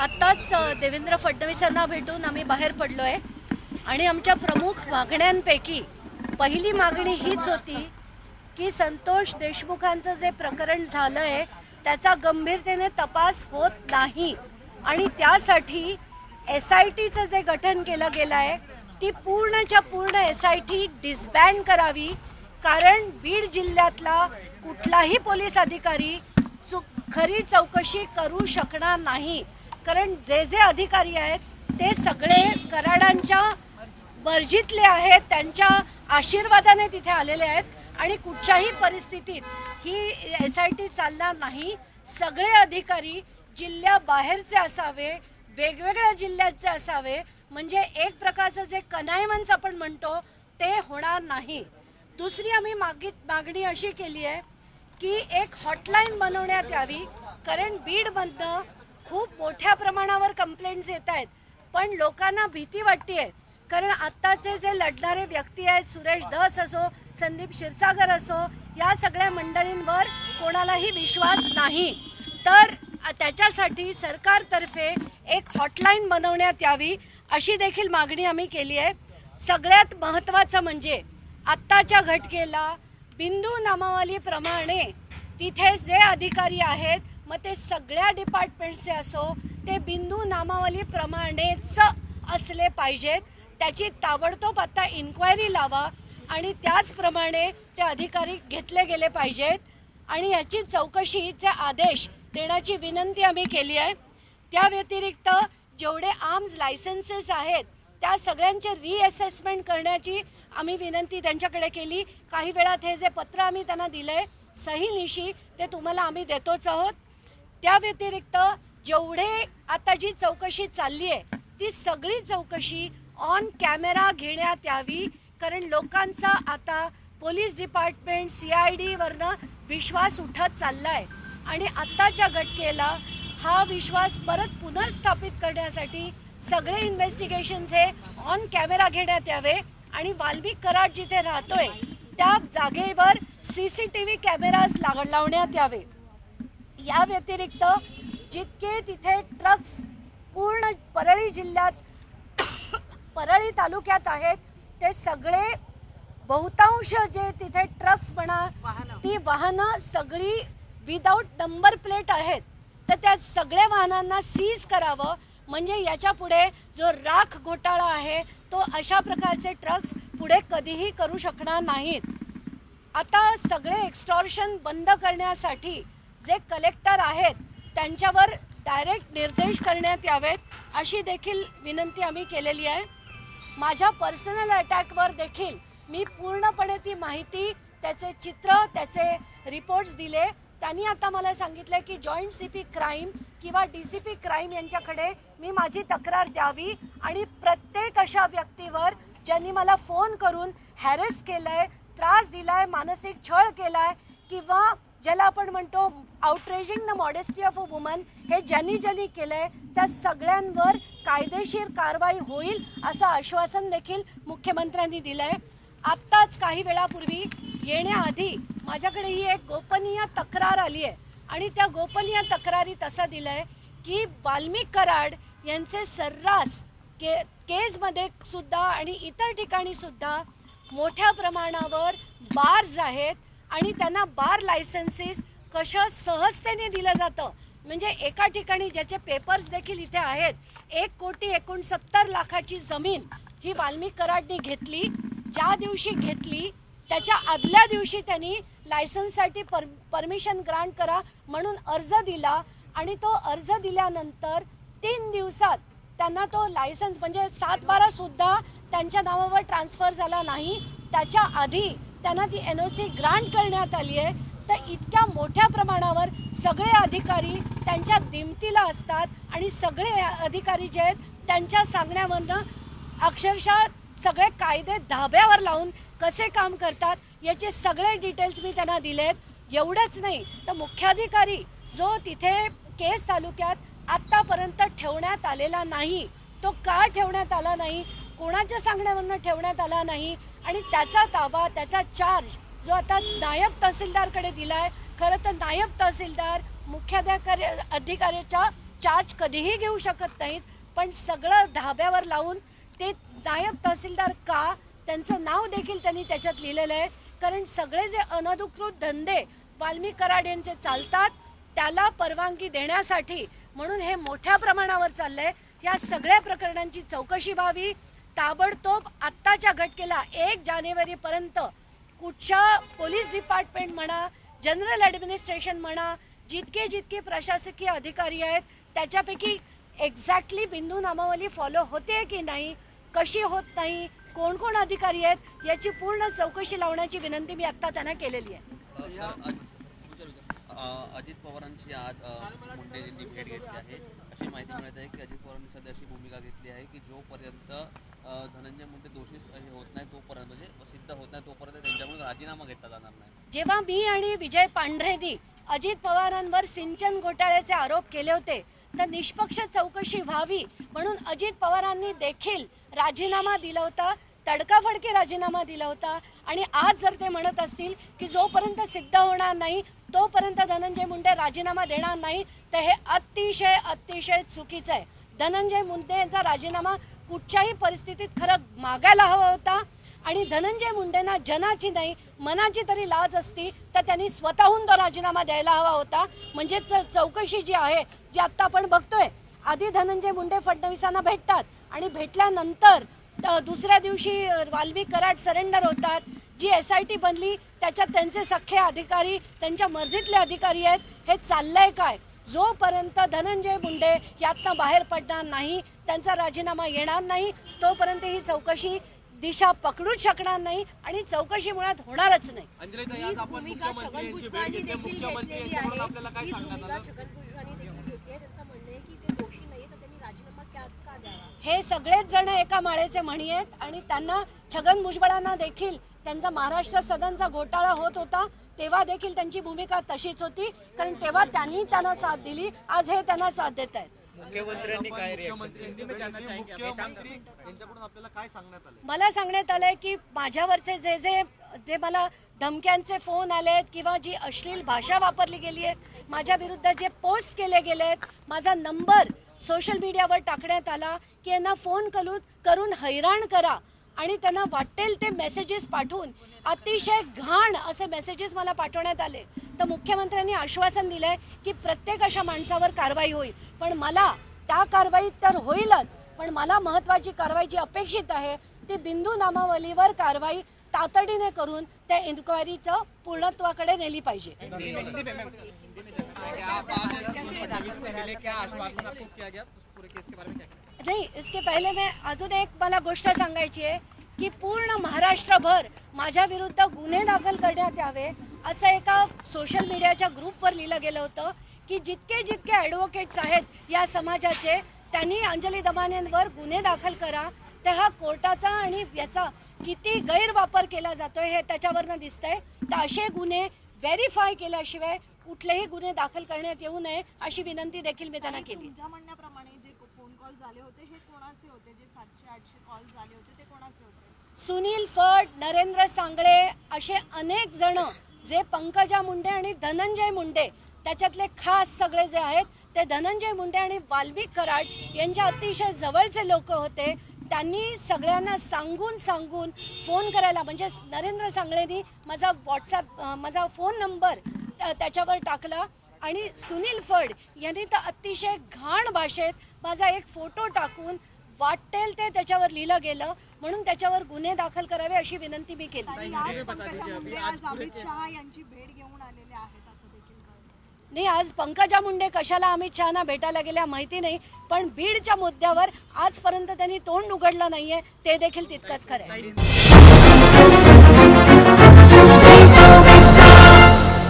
आत्ताच देवेंद्र फडणवीसांना भेटून आम्ही बाहेर पडलो आहे आणि आमच्या प्रमुख मागण्यांपैकी पहिली मागणी हीच होती की संतोष देशमुखांचं जे प्रकरण झालं आहे त्याचा गंभीरतेने तपास होत नाही. आणि त्यासाठी एस आय टीचं जे गठन केलं गेलं आहे ती पूर्णच्या पूर्ण एस आय टी डिसबँड करावी. कारण बीड जिल्ह्यातला कुठलाही पोलीस अधिकारी चुक खरी चौकशी करू शकणार नाही. कारण जे जे अधिकारी आहेत ते सगळे कराडांच्या वर्जितले आहेत त्यांच्या आशीर्वादाने तिथे आलेले आहेत आणि कुठच्याही परिस्थितीत ही एस आय टी चालणार नाही. सगळे अधिकारी जिल्ह्याबाहेरचे असावे वेगवेगळ्या जिल्ह्याचे असावे म्हणजे एक प्रकारचं जे कनायमन्स आपण म्हणतो ते होणार नाही. दुसरी आम्ही मागित मागणी अशी केली आहे की एक हॉटलाईन बनवण्यात यावी कारण बीडमधनं खूप मोठ्या प्रमाणावर कंप्लेंट्स येत आहेत. पण लोकांना भीती वाटतेय कारण आत्ताचे जे लढणारे व्यक्ती आहेत सुरेश धस असो संदीप क्षीरसागर असो या सगळ्या मंडळींवर कोणालाही विश्वास नाही. तर त्याच्यासाठी सरकारतर्फे एक हॉटलाईन बनवण्यात यावी अशी देखील मागणी आम्ही केली आहे. सगळ्यात महत्त्वाचं म्हणजे आत्ताच्या घटकेला बिंदू नामावलीप्रमाणे तिथे जे अधिकारी आहेत मग ते सगळ्या डिपार्टमेंटचे असो ते बिंदू नामावलीप्रमाणेच असले पाहिजेत. त्याची ताबडतोब आता इन्क्वायरी लावा आणि त्याचप्रमाणे ते अधिकारी घेतले गेले पाहिजेत. आणि याची चौकशीचे आदेश देण्याची विनंती आम्ही केली आहे. त्या व्यतिरिक्त जेवढे आर्म्स लायसन्सेस आहेत त्या सगळ्यांचे रिअसेसमेंट करण्याची आम्ही विनंती त्यांच्याकडे केली. काही वेळात हे जे पत्र आम्ही त्यांना दिलंय सही निशी ते तुम्हाला आम्ही देतोच आहोत. त्या व्यतिरिक्त जेवढे आता जी चौकशी चालली आहे ती सगळी चौकशी ऑन कॅमेरा घेण्यात यावी कारण लोकांचा आता पोलीस डिपार्टमेंट सी आय डीवरनं विश्वास उठत चाललाय. आणि आत्ताच्या घटकेला हा विश्वास परत पुनर्स्थापित करण्यासाठी सगळे इन्व्हेस्टिगेशन्स हे ऑन कॅमेरा घेण्यात यावे. आणि वाल्मिक कराड जिथे राहतोय त्या जागेवर C C T V cameras लाग लावण्यात यावे. या व्यतिरिक्त जितके तिथे ट्रक्स पूर्ण परळी जिल्ह्यात परळी तालुक्यात आहेत ते सगळे बहुतांश जे तिथे ट्रक्स म्हणा ती वाहनं सगळी विदाऊट नंबर प्लेट आहेत. तर त्या सगळ्या वाहनांना सीज करावं. म्हणजे याच्यापुढे जो राख घोटाळा आहे तो अशा प्रकारचे ट्रक्स पुढे कधीही करू शकणार नाहीत. आता सगळे एक्स्टॉर्शन बंद करण्यासाठी जे कलेक्टर आहेत त्यांच्यावर डायरेक्ट निर्देश करण्यात यावेत अशी देखील विनंती आम्ही केलेली आहे. माझ्या पर्सनल अटॅकवर देखील मी पूर्णपणे ती माहिती त्याचे चित्र त्याचे रिपोर्ट्स दिले. त्यांनी आता मला सांगितलं की जॉईंट सी पी क्राईम किंवा डी सी पी क्राईम यांच्याकडे मी माझी तक्रार द्यावी आणि प्रत्येक अशा व्यक्तीवर ज्यांनी मला फोन करून हॅरेस केलंय त्रास दिलाय मानसिक छळ केलाय किंवा ज्याला आपण म्हणतो outraging the modesty of a woman हे ज्यांनी ज्यांनी केलंय त्या सगळ्यांवर कायदेशीर कारवाई होईल असं आश्वासन देखील मुख्यमंत्र्यांनी दिलंय. आत्ताच काही वेळापूर्वी येण्याआधी माझ्याकडे ही एक गोपनीय तक्रार आली आहे. आणि त्या गोपनीय तक्रारीत असं दिलंय की वाल्मिक कराड यांचे सर्रास के केजमध्ये सुद्धा आणि इतर ठिकाणी सुद्धा मोठ्या प्रमाणावर बार्स आहेत. आणि त्यांना बार लायसन्सेस कशा सहजतेने दिलं जातं? म्हणजे एका ठिकाणी ज्याचे पेपर्स देखील इथे आहेत एक कोटी एकोणसत्तर लाखाची जमीन ही वाल्मिक कराडनी घेतली ज्या दिवशी घेतली त्याच्या आदल्या दिवशी त्यांनी लायसन्ससाठी पर परमिशन ग्रांट करा म्हणून अर्ज दिला आणि तो अर्ज दिल्यानंतर तीन दिवसात त्यांना तो लायसन्स म्हणजे सात बारा सुद्धा त्यांच्या नावावर ट्रान्सफर झाला नाही. त्याच्या आधी त्यांना ती एन ओ सी ग्रांट करण्यात आली आहे. तर इतक्या मोठ्या प्रमाणावर सगळे अधिकारी त्यांच्या दिमतीला असतात आणि सगळे अधिकारी जे आहेत त्यांच्या सांगण्यावरनं अक्षरशः सगळे कायदे धाब्यावर लावून कसे काम करतात याचे सगळे डिटेल्स मी त्यांना दिले आहेत. एवढंच नाही तर मुख्याधिकारी जो तिथे केस तालुक्यात आत्तापर्यंत ठेवण्यात आलेला नाही तो का ठेवण्यात आला नाही कोणाच्या सांगण्यावरनं ठेवण्यात आला नाही आणि त्याचा ताबा त्याचा चार्ज जो आता नायब तहसीलदारकडे दिलाय खरं तर नायब तहसीलदार मुख्याधिकारी अधिकाऱ्याचा चार्ज कधीही घेऊ शकत नाहीत पण सगळं धाब्यावर लावून ते नायब तहसीलदार का त्यांचं नाव देखील त्यांनी त्याच्यात लिहिलेलं आहे. कारण सगळे जे अनधिकृत धंदे वाल्मी कराड यांचे चालतात त्याला परवानगी देण्यासाठी म्हणून हे मोठ्या प्रमाणावर चाललंय. या सगळ्या प्रकरणांची चौकशी व्हावी. ताबडतोब आत्ताच्या घटकेला एक जानेवारीपर्यंत कुठच्या पोलीस डिपार्टमेंट म्हणा जनरल ॲडमिनिस्ट्रेशन म्हणा जितके जितके प्रशासकीय अधिकारी आहेत त्याच्यापैकी एक्झॅक्टली बिंदू नामावली फॉलो होते की नाही कशी होत नाही कोण कोण अधिकारी आहेत याची पूर्ण चौकशी लावण्याची विनंती मी आत्ता त्यांना केलेली आहे. अजित पवारांची आज मुंडे यांनी भेट घेतली आहे. अशी माहिती मिळत आहे की अजित पवारांनी सध्या अशी भूमिका घेतली आहे की जोपर्यंत धनंजय मुंडे दोषी होत नाही तोपर्यंत म्हणजे सिद्ध होत नाही तोपर्यंत त्यांच्याकडून राजीनामा घेतला जाणार नाही. जेव्हा मी आणि विजय पांढरेनी अजित पवारांवर सिंचन घोटाळ्याचे आरोप केले होते तर निष्पक्ष चौकशी व्हावी म्हणून अजित पवारांनी देखील राजीनामा दिला होता तडकाफडकी राजीनामा दिला होता. आणि आज जर ते म्हणत असतील की जोपर्यंत सिद्ध होणार नाही तोपर्यंत धनंजय मुंडे राजीनामा देणार नाही. तर हे अतिशय अतिशय चुकीचं आहे. धनंजय मुंडे यांचा राजीनामा कुठच्याही परिस्थितीत खरं मागायला हवा होता. आणि धनंजय मुंडेंना जनाची नाही मनाची तरी लाज असती तर त्यांनी स्वतःहून तो राजीनामा द्यायला हवा होता. म्हणजे चौकशी जी आहे जी आत्ता आपण बघतोय आधी धनंजय मुंडे फडणवीसांना भेटतात. आणि भेटल्यानंतर दुसऱ्या दिवशी वाल्मी कराड सरेंडर होतात. जी एस आय टी बनली त्याच्यात त्यांचे सख्खे अधिकारी त्यांच्या मर्जीतले अधिकारी आहेत हे चाललंय काय? जोपर्यंत धनंजय मुंडे यातनं बाहेर पडणार नाही त्यांचा राजीनामा येणार नाही तोपर्यंत ही चौकशी दिशा पकडूच शकणार नाही आणि चौकशी मुळात होणारच नाही. अंजलीताई आज आपण भूमिका मुख्यमंत्री छगन यांची भेट भुजबळांनी घेतली देखील मुख्यमंत्री घेतलेली यांच्याकडून आपल्याला काय आहे ही सांगण्यात भूमिका आलं छगन भुजबळांनी देखील घेतली आहे. त्यांचं म्हणणं आहे की ते दोषी नाही तर त्यांनी राजीनामा का का द्यावा? हे सगळेच जण एका माळेचे म्हणी आहेत आणि त्यांना छगन भुजबळांना देखील त्यांचा महाराष्ट्र सदनचा घोटाळा होत होता तेव्हा देखील त्यांची भूमिका तशीच होती कारण तेव्हा त्यांनी त्यांना साथ दिली आज हे त्यांना साथ देत आहेत. मुख्यमंत्र्यांनी काय रिएक्शन मुख्यमंत्री मुख्यमंत्री यांच्याकडून आपल्याला काय सांगण्यात आलं मला सांगण्यात आलंय की माझ्यावरचे जे जे जे मला धमक्यांचे फोन आलेत किंवा जी अश्लील भाषा वापरली गेली आहे माझ्या विरुद्ध जे पोस्ट केले गेले आहेत माझा नंबर सोशल मीडियावर टाकण्यात आला की यांना फोन करून करून हैराण करा. आणि त्यांना वाटेल ते मेसेजेस पाठवून अतिशय घाण असे मेसेजेस मला पाठवण्यात आले. तर मुख्यमंत्र्यांनी आश्वासन दिलंय की प्रत्येक अशा माणसावर कारवाई होईल. पण मला त्या कारवाईत तर होईलच पण मला महत्वाची कारवाई जी अपेक्षित आहे ती बिंदू नामावलीवर कारवाई तातडीने करून त्या इन्क्वायरीचं पूर्णत्वाकडे नेली पाहिजे. नाही इसके पहिले मी अजून एक मला गोष्ट सांगायची आहे की पूर्ण महाराष्ट्रभर माझ्या विरुद्ध गुन्हे दाखल करण्यात यावे असं एका सोशल मीडियाच्या ग्रुपवर लिहिलं गेलं होतं की जितके जितके ॲडव्होकेट्स आहेत या समाजाचे त्यांनी अंजली दमानेंवर गुन्हे दाखल करा. तर हा कोर्टाचा आणि याचा किती गैरवापर केला जातोय हे त्याच्यावरनं दिसतंय. तर असे गुन्हे व्हेरीफाय केल्याशिवाय कुठलेही गुन्हे दाखल करण्यात येऊ नये अशी विनंती देखील मी त्यांना केली. तुमच्या म्हणण्याप्रमाणे जे फोन कॉल झाले होते हे कोणाचे होते? जे सातशे आठशे कॉल झाले होते ते कोणाचे होते? सुनील फड नरेंद्र सांगळे असे अनेक जण जे पंकजा मुंडे आणि धनंजय मुंडे त्याच्यातले खास सगळे जे आहेत ते धनंजय मुंडे आणि वाल्मिक कराड यांच्या अतिशय जवळचे लोक होते. त्यांनी सगळ्यांना सांगून सांगून फोन करायला म्हणजे नरेंद्र सांगळेनी माझा व्हॉट्सॲप माझा फोन नंबर त्याच्यावर टाकला. आणि सुनील फड यांनी तर अतिशय घाण भाषेत माझा एक फोटो टाकून वाटेल ते त्याच्यावर लिहिलं गेलं. म्हणून त्याच्यावर गुन्हे दाखल करावे अशी विनंती मी केली. ताई, आज पंकजा मुंडे आज अमित शहा यांची भेट घेऊन आलेले आहेत असं देखील कळलं नाही आज पंकजा मुंडे कशाला अमित शहाना भेटायला गेल्या माहिती नाही पण बीडच्या मुद्द्यावर आजपर्यंत त्यांनी तोंड उघडलं नाहीये ते देखील तितकंच खरं आहे.